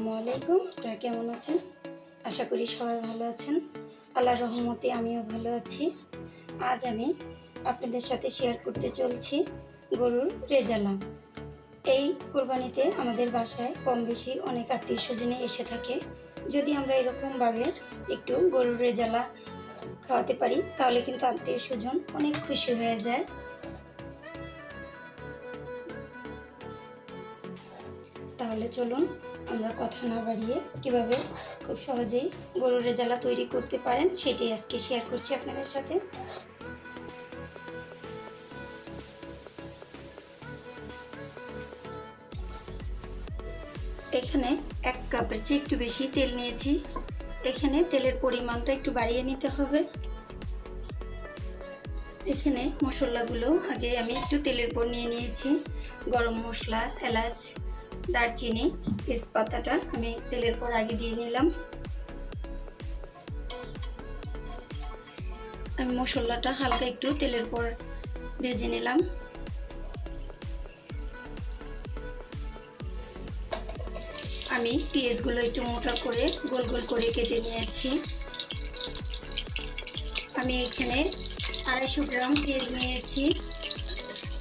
আসসালামু আলাইকুম। আপনারা কেমন আছেন? আশা করি সবাই ভালো আছেন। আল্লাহ রহমতে আমিও ভালো আছি। আজ আমি আপনাদের সাথে শেয়ার করতে চলছি গরুর রেজালা। এই কোরবানিতে আমাদের বাসায় কম বেশি অনেক আত্মীয় স্বজনে এসে থাকে। যদি আমরা এরকমভাবে একটু গরুর রেজালা খাওয়াতে পারি, তাহলে কিন্তু আত্মীয় স্বজন অনেক খুশি হয়ে যায়। তাহলে চলুন আমরা কথা না বাড়িয়ে কীভাবে খুব সহজেই গরুর রেজালা তৈরি করতে পারেন সেটি আজকে শেয়ার করছি আপনাদের সাথে। এখানে এক কাপের চেয়ে একটু বেশি তেল নিয়েছি। এখানে তেলের পরিমাণটা একটু বাড়িয়ে নিতে হবে। এখানে মশলাগুলো আগে আমি একটু তেলের পর নিয়ে নিয়েছি। গরম মশলা, এলাচ দারচিনি তেজপাতাটা আমি তেলের পর আগে দিয়ে নিলাম। আমি মশলাটা হালকা একটু তেলের পর ভেজে নিলাম। আমি পেঁয়াজগুলো একটু মোটা করে গোল গোল করে কেটে নিয়েছি। আমি এখানে আড়াইশো গ্রাম পেঁয়াজ নিয়েছি।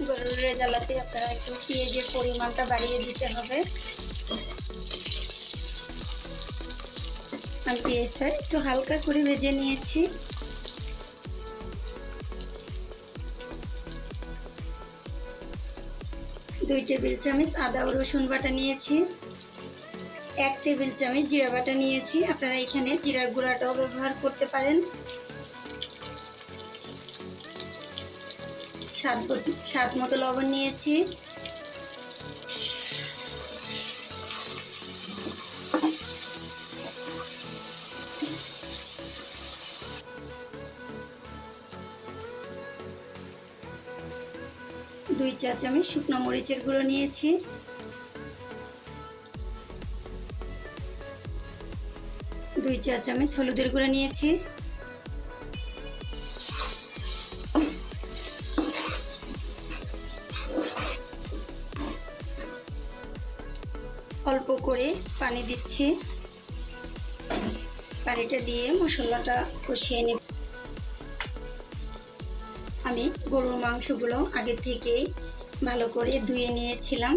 গরুর রেজালাতে আপনারা একটু পেঁয়াজের পরিমাণটা বাড়িয়ে দিতে হবে। আমি পেঁয়াজটা একটু হালকা করে ভেজে নিয়েছি। দুই টেবিল চামচ আদা ও রসুন বাটা নিয়েছি। এক টেবিল চামচ জিরা বাটা নিয়েছি। আপনারা এখানে জিরার গুঁড়াটাও ব্যবহার করতে পারেন। স্বাদ স্বাদ মতো লবণ নিয়েছি। দুই চা চামচ শুকনো মরিচের গুঁড়ো নিয়েছি। দুই চা চামচ হলুদের গুঁড়ো নিয়েছি। অল্প করে পানি দিচ্ছি। পানিটা দিয়ে মশলাটা কষিয়ে নেব। আমি গরুর মাংসগুলো আগে থেকেই ভালো করে ধুয়ে নিয়েছিলাম।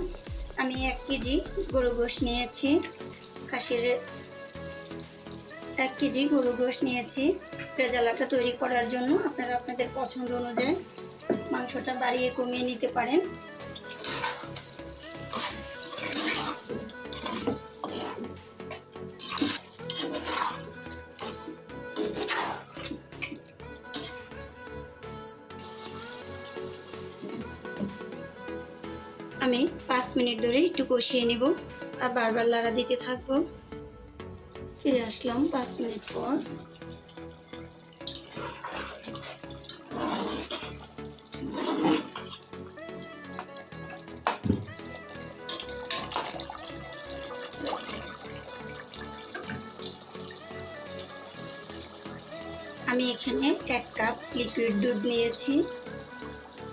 আমি এক কেজি গরু গোশ নিয়েছি। খাসির এক কেজি গরু গোশ নিয়েছি। রেজালাটা তৈরি করার জন্য আপনারা আপনাদের পছন্দ অনুযায়ী মাংসটা বাড়িয়ে কমিয়ে নিতে পারেন। আমি পাঁচ মিনিট ধরে একটু কষিয়ে নেব আর বারবার লাড়া দিতে থাকব। ফিরে আসলাম পাঁচ মিনিট পর। আমি এখানে এক কাপ লিকুইড দুধ নিয়েছি।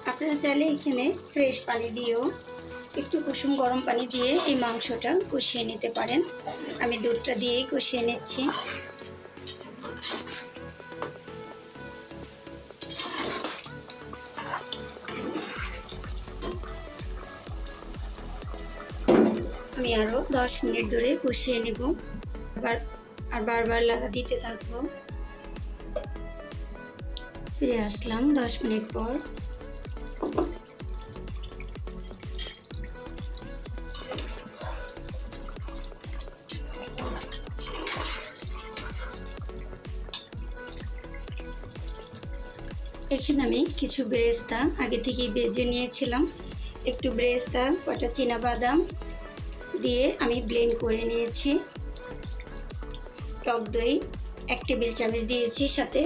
আপনারা চাইলে এখানে ফ্রেশ পানি দিয়েও একটু কুসুম গরম পানি দিয়ে এই মাংসটা কষিয়ে নিতে পারেন। আমি দুধটা দিয়েই কষিয়ে নিচ্ছি। আমি আরও দশ মিনিট ধরে কষিয়ে নেব। আবার, আর বারবার লাড়া দিতে থাকব। ফিরে আসলাম দশ মিনিট পর। এখানে আমি কিছু ব্রেস্তা আগে থেকেই বেজে নিয়েছিলাম। একটু ব্রেস্তা, কটা চীনা বাদাম দিয়ে আমি ব্লেন্ড করে নিয়েছি। টক দই এক টেবিল চামচ দিয়েছি সাথে।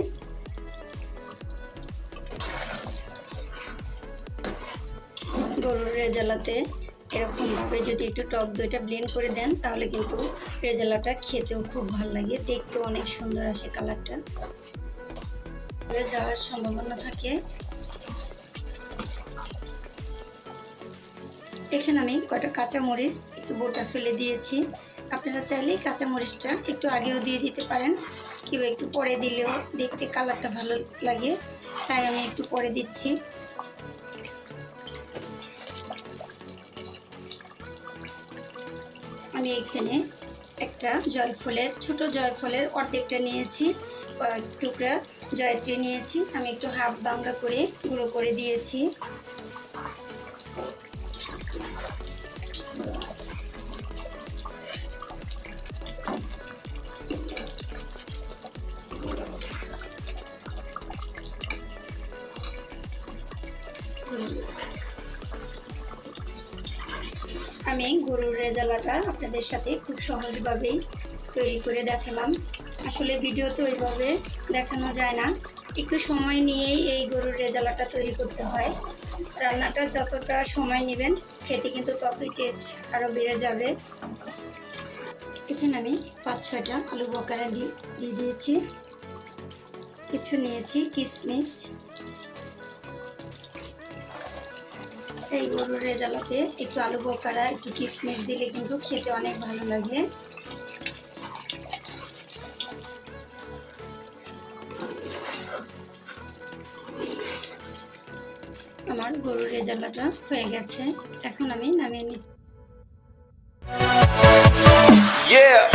গরুর রেজালাতে এরকমভাবে যদি একটু টক দইটা ব্লেন্ড করে দেন, তাহলে কিন্তু রেজালাটা খেতেও খুব ভালো লাগে, দেখতেও অনেক সুন্দর আসে কালারটা পড়ে যাওয়ার সম্ভাবনা থাকে। এখানে আমি কটা কাঁচা মরিচ, একটু বোটা ফেলে দিয়েছি। আপনারা চাইলে কাঁচামরিচটা একটু আগেও দিয়ে দিতে পারেন, কিংবা একটু পরে দিলেও দেখতে কালারটা ভালো লাগে, তাই আমি একটু পরে দিচ্ছি। আমি এখানে একটা জয়ফলের, ছোট জয়ফলের অর্ধেকটা নিয়েছি, কয়েক টুকরা জয়ত্রী নিয়েছি। আমি একটু হাফ বাঙ্গা করে গুঁড়ো করে দিয়েছি। আমি গরুর রেজালাটা আপনাদের সাথে খুব সহজভাবেই তৈরি করে দেখালাম। আসলে ভিডিওতে ওইভাবে দেখানো যায় না। একটু সময় নিয়েই এই গরুর রেজালাটা তৈরি করতে হয়। রান্নাটা যতটা সময় নেবেন, খেতে কিন্তু ততই টেস্ট আরও বেড়ে যাবে। এখানে আমি পাঁচ, ছয়টা আলু বকারা দিয়ে দিয়ে দিয়েছি। কিছু নিয়েছি কিশমিশ এই গরুর রেজালাতে একটু আলু বকারা, একটু কিশমিশ দিলে কিন্তু খেতে অনেক ভালো লাগে। আমার গরুর রেজালাটা হয়ে গেছে এখন আমি নামিয়ে নিচ্ছি Yeah.